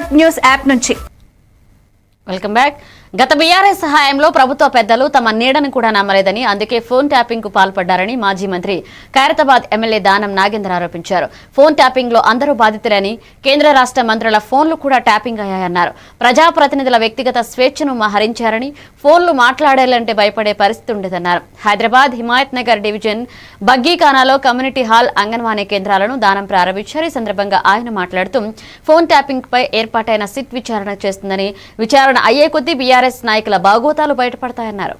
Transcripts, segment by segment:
Dot news app నుంచి. Welcome back. గత BRS సహాయంలో ప్రభుత్వ పెద్దలు తమ నీడను కూడా నమ్మలేదని అందుకే ఫోన్ ట్యాపింగ్కు పాల్పడ్డారని మాజీ మంత్రి ఖైరతాబాద్ ఎమ్మెల్యే దానం నాగేంద్ర ఆరోపించారు. ఫోన్ ట్యాపింగ్లో అందరూ బాధితులని కేంద్ర రాష్ట్ర మంత్రుల ఫోన్లు కూడా ట్యాపింగ్ అయ్యాయన్నారు. ప్రజాప్రతినిధుల వ్యక్తిగత స్వేచ్ఛను మహరించారని ఫోన్లు మాట్లాడాలంటే భయపడే పరిస్థితి ఉండేదన్నారు. హైదరాబాద్ హిమాయత్ నగర్ డివిజన్ బగ్గీఖానాలో కమ్యూనిటీ హాల్ అంగన్వాడీ కేంద్రాలను దానం ప్రారంభించారు. ఈ సందర్భంగా ఆయన మాట్లాడుతూ ఫోన్ ట్యాపింగ్ పై ఏర్పాటైన సిట్ విచారణ చేస్తుందని విచారణ అయ్యే కొద్దీ బీఆర్ఎస్ నాయకుల బాగోతాలు బయటపడతాయన్నారు.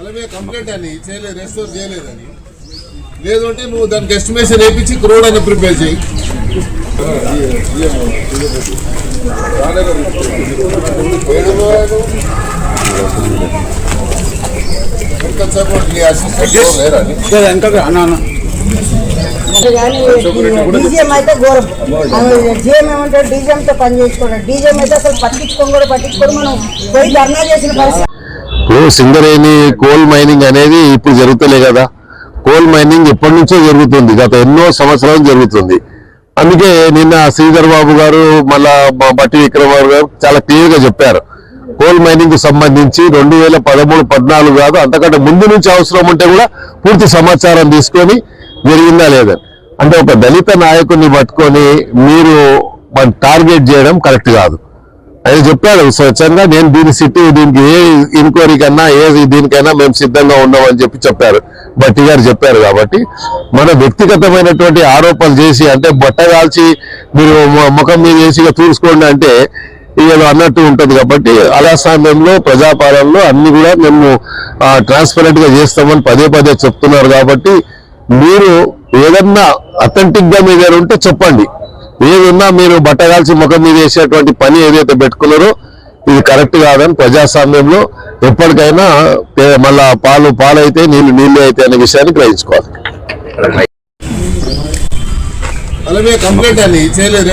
అలాగే కంప్లైంట్ అని చేయలేదు రెస్టోర్ చేయలేదని. లేదు అంటే నువ్వు దానికి ఎస్టిమేషన్ వేయించి క్రోడ్ అని ప్రిపేర్ చేయి లేరా అని? డీజీఎం అయితే ఘోరం జీఎం ఏమంటారు డీజీఎంతో పని చేసుకోవడం డీజీఎం అయితే అసలు పట్టించుకొని కూడా పట్టించుకొని మనం పోయి ధర్నా చేసిన పరిస్థితి ఇప్పుడు సింగరేణి కోల్ మైనింగ్ అనేది ఇప్పుడు జరుగుతలే కదా. కోల్ మైనింగ్ ఎప్పటి నుంచో జరుగుతుంది. గత ఎన్నో సంవత్సరాలు జరుగుతుంది. అందుకే నిన్న శ్రీధర్ బాబు గారు మళ్ళా బట్టి విక్రమార్ గారు చాలా క్లియర్గా చెప్పారు. కోల్ మైనింగ్కు సంబంధించి రెండు వేల పదమూడు పద్నాలుగు కాదు అంతకంటే ముందు నుంచి అవసరం ఉంటే కూడా పూర్తి సమాచారం తీసుకొని జరిగిందా లేదా? అంటే ఒక దళిత నాయకుడిని పట్టుకొని మీరు మన టార్గెట్ చేయడం కరెక్ట్ కాదు. ఆయన చెప్పాడు స్వచ్ఛంగా నేను దీని సిటీ దీనికి ఏ ఇన్క్వైరీ కన్నా ఏ దీనికైనా మేము సిద్ధంగా ఉన్నామని చెప్పి చెప్పారు. భట్టి గారు చెప్పారు కాబట్టి మన వ్యక్తిగతమైనటువంటి ఆరోపణలు చేసి అంటే బట్ట కాల్చి మీరు ముఖం మీద వేసి ఇక చూసుకోండి అంటే ఇక అన్నట్టు ఉంటుంది కాబట్టి అలా ప్రజాపాలనలో అన్ని కూడా మేము ట్రాన్స్పరెంట్గా చేస్తామని పదే పదే చెప్తున్నారు కాబట్టి మీరు ఏదన్నా అథెంటిక్గా మీ దగ్గర ఉంటే చెప్పండి. ఏదన్నా మీరు బట్టగాల్చి ముఖం మీద వేసేటువంటి పని ఏదైతే పెట్టుకున్నారో ఇది కరెక్ట్ కాదని ప్రజాస్వామ్యంలో ఎప్పటికైనా మళ్ళా పాలు పాలైతే నీళ్ళు నీళ్ళు నీళ్ళు అయితే అనే విషయాన్ని గ్రహించుకోవాలి. అలాగే కంప్లైంట్ అని చేయలేదు.